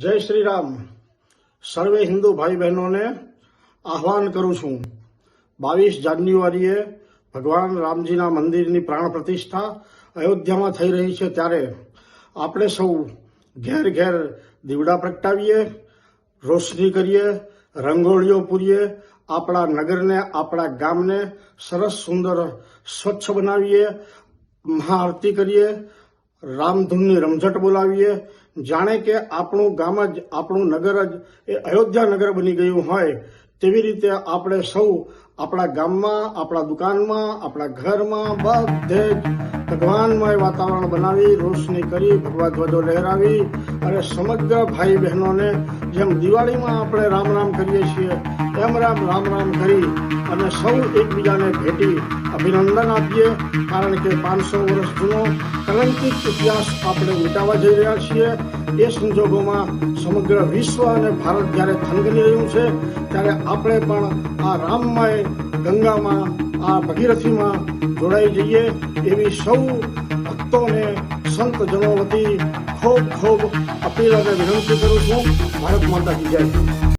જય શ્રી રામ સર્વે હિન્દુ ભાઈ બહેનોને આહવાન કરું છું. બાવીસ જાન્યુઆરીએ ભગવાન રામજીના મંદિરની પ્રાણ પ્રતિષ્ઠા અયોધ્યામાં થઈ રહી છે ત્યારે આપણે સૌ ઘેર ઘેર દીવડા પ્રગટાવીએ, રોશની કરીએ, રંગોળીઓ પૂરીએ, આપણા નગરને, આપણા ગામને સરસ સુંદર સ્વચ્છ બનાવીએ, મહાઆરતી કરીએ રામધૂનની રમઝટ બોલાવીએ. જાણે કે આપણું ગામ જ, આપણું નગર જ એ અયોધ્યા નગર બની ગયું હોય તેવી રીતે આપણે સૌ આપણા ગામમાં, આપણા દુકાનમાં, આપણા ઘરમાં બધે જ ભગવાનમય વાતાવરણ બનાવી, રોશની કરી ભગવા ધ્વજો લહેરાવી અને સમગ્ર ભાઈ બહેનોને જેમ દિવાળીમાં આપણે રામ રામ કરીએ છીએ, એમ રામ રામ રામ કરી અને સૌ એકબીજાને ભેટી અભિનંદન આપીએ. કારણ કે પાંચસો વર્ષ જૂનો કલંકિત ઇતિહાસ આપણે મિટાવવા જઈ રહ્યા છીએ. એ સંજોગોમાં સમગ્ર વિશ્વ અને ભારત જ્યારે થનગની રહ્યું છે, ત્યારે આપણે પણ આ રામમય ગંગામાં, આ ભગીરથીમાં જોડાઈ જઈએ એવી સૌ ભક્તોને, સંતજનો વતી ખૂબ ખૂબ અપીલ અને વિનંતી કરું છું. ભારત માતા જય.